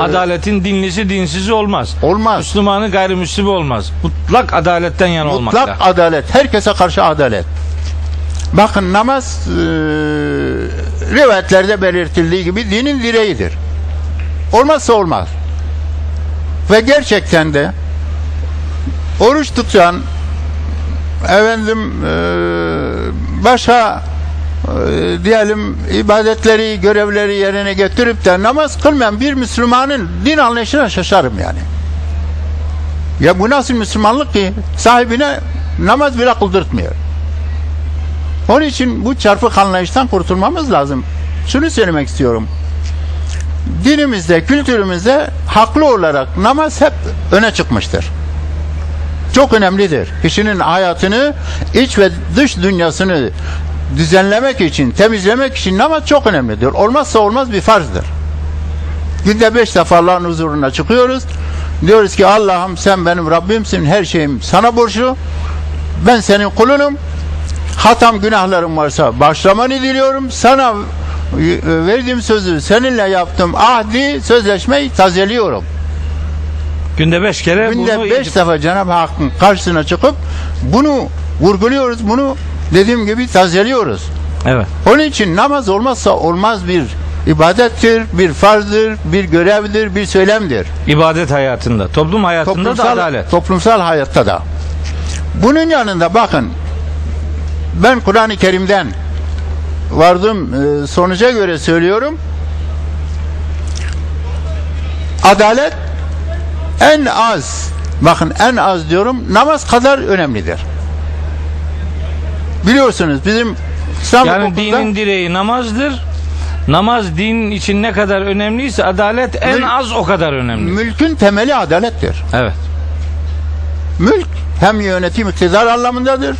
Adaletin dinlisi dinsizi olmaz. Olmaz. Müslümanı gayrimüslimi olmaz. Mutlak adaletten yana Mutlak olmakta. adalet. Herkese karşı adalet. Bakın namaz e, rivayetlerde belirtildiği gibi dinin direğidir. Olmazsa olmaz. Ve gerçekten de oruç tutan efendim e, başka e, diyelim ibadetleri, görevleri yerine getirip de namaz kılmayan bir Müslümanın din anlayışına şaşarım yani. Ya bu nasıl Müslümanlık ki sahibine namaz bile kıldırtmıyor. Onun için bu çarpık anlayıştan kurtulmamız lazım. Şunu söylemek istiyorum. Dinimizde, kültürümüzde haklı olarak namaz hep öne çıkmıştır. Çok önemlidir. Kişinin hayatını, iç ve dış dünyasını düzenlemek için, temizlemek için namaz çok önemlidir. Olmazsa olmaz bir farzdır. Günde beş defa Allah'ın huzuruna çıkıyoruz. Diyoruz ki Allah'ım sen benim Rabbimsin, her şeyim sana borçlu. Ben senin kulunum. Hatam günahlarım varsa başlamanı diliyorum. Sana e, verdiğim sözü seninle yaptım ahdi sözleşmeyi tazeliyorum. Günde beş kere Günde bunu beş defa Cenab-ı Hakk'ın karşısına çıkıp bunu vurguluyoruz. Bunu dediğim gibi tazeliyoruz. Evet. Onun için namaz olmazsa olmaz bir ibadettir, bir farzdır, bir görevdir, bir söylemdir. İbadet hayatında, toplum hayatında da Toplumsal, adalet. toplumsal hayatta da. Bunun yanında bakın ben Kur'an-ı Kerim'den vardığım e, sonuca göre söylüyorum. Adalet en az bakın en az diyorum namaz kadar önemlidir. Biliyorsunuz bizim İslam Yani hukukunda dinin direği namazdır. Namaz din için ne kadar önemliyse adalet en Mül- az o kadar önemli. mülkün temeli adalettir. Evet. Mülk hem yönetim iktidar anlamındadır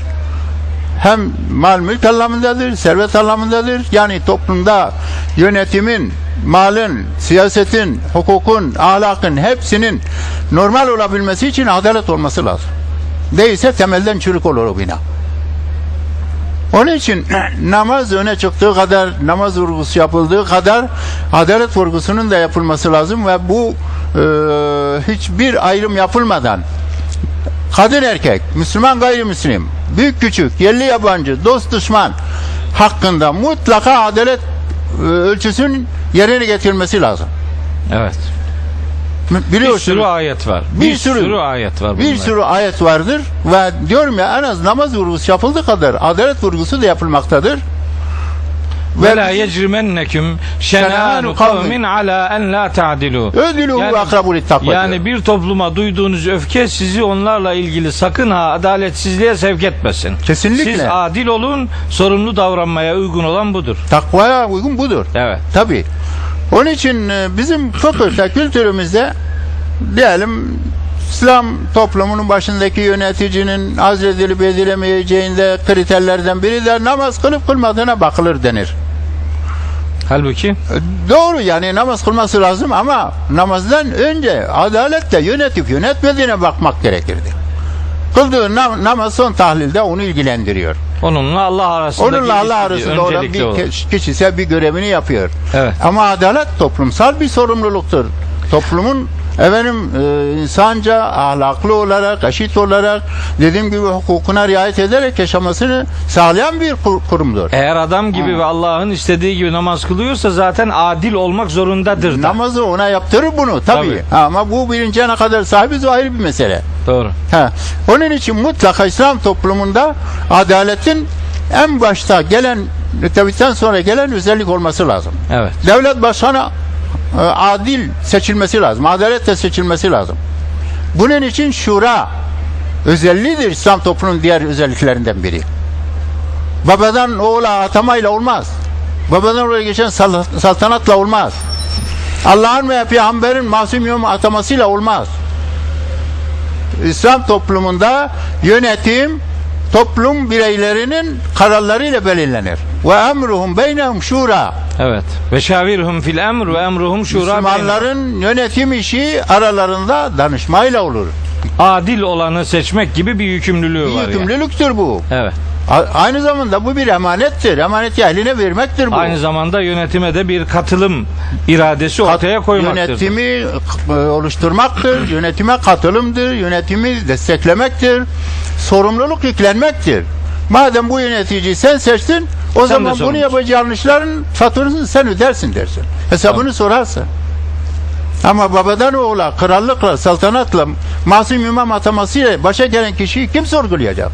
hem mal mülk anlamındadır, servet anlamındadır. Yani toplumda yönetimin, malın, siyasetin, hukukun, ahlakın hepsinin normal olabilmesi için adalet olması lazım. Değilse temelden çürük olur o bina. Onun için namaz öne çıktığı kadar, namaz vurgusu yapıldığı kadar adalet vurgusunun da yapılması lazım ve bu e, hiçbir ayrım yapılmadan kadın erkek, Müslüman gayrimüslim, büyük küçük, yerli yabancı, dost düşman hakkında mutlaka adalet e, ölçüsünün yerine getirilmesi lazım. Evet. M- Bir Biliyorsunuz. sürü ayet var. Bir Bir, sürü- sürü, ayet var. Bir sürü ayet vardır ve diyorum ya en az namaz vurgusu yapıldığı kadar adalet vurgusu da yapılmaktadır. Ve la yecrimenneküm şenânu kavmin ala en la ta'dilu. Ödülü Yani- yani, bir topluma duyduğunuz öfke sizi onlarla ilgili sakın ha adaletsizliğe sevk etmesin. Kesinlikle. Siz adil olun, sorumlu davranmaya uygun olan budur. Takvaya uygun budur. Evet. Tabi. Onun için e, bizim fıkıhta kültürümüzde diyelim İslam toplumunun başındaki yöneticinin azledilip edilemeyeceğinde kriterlerden biri de namaz kılıp kılmadığına bakılır denir. Halbuki E, Doğru yani namaz kılması lazım ama namazdan önce adaletle yönetip yönetmediğine bakmak gerekirdi. Kıldığı nam- namaz son tahlilde onu ilgilendiriyor. Onunla Allah arasındaki Onunla Allah arasında olan bir olur. ke- kişi ise bir görevini yapıyor. Evet. Ama adalet toplumsal bir sorumluluktur. Toplumun efendim e, insanca, ahlaklı olarak, eşit olarak dediğim gibi hukukuna riayet ederek yaşamasını sağlayan bir kur- kurumdur. Eğer adam gibi ve Allah'ın istediği gibi namaz kılıyorsa zaten adil olmak zorundadır da. Namazı ona yaptırır bunu tabii. Tabii. Ha, Ama bu bilince ne kadar sahibiz o ayrı bir mesele. Doğru. Ha. Onun için mutlaka İslam toplumunda adaletin en başta gelen mütevitten sonra gelen özellik olması lazım. Evet. Devlet başkanı adil seçilmesi lazım. Adaletle seçilmesi lazım. Bunun için şura özelliğidir İslam toplumunun diğer özelliklerinden biri. Babadan oğula atamayla olmaz. Babadan oraya geçen sal- saltanatla olmaz. Allah'ın ve peygamberin masum yom atamasıyla olmaz. İslam toplumunda yönetim toplum bireylerinin kararlarıyla belirlenir. Ve emruhum beynehum şura. Evet. Ve şavirhum fil emr ve emruhum şura. Müslümanların yönetim işi aralarında danışmayla olur. adil olanı seçmek gibi bir yükümlülüğü var. yani. Yükümlülüktür bu. Evet. Aynı zamanda bu bir emanettir. Emaneti ehline vermektir bu. Aynı zamanda yönetime de bir katılım iradesi ortaya koymaktır. Yönetimi e, oluşturmaktır, yönetime katılımdır, yönetimi desteklemektir, sorumluluk yüklenmektir. Madem bu yöneticiyi sen seçtin, o de zaman bunu yapacağı yanlışların faturasını sen ödersin dersin. Hesabını sorarsın. Ama babadan oğula, krallıkla, saltanatla, masum imam atamasıyla başa gelen kişiyi kim sorgulayacak?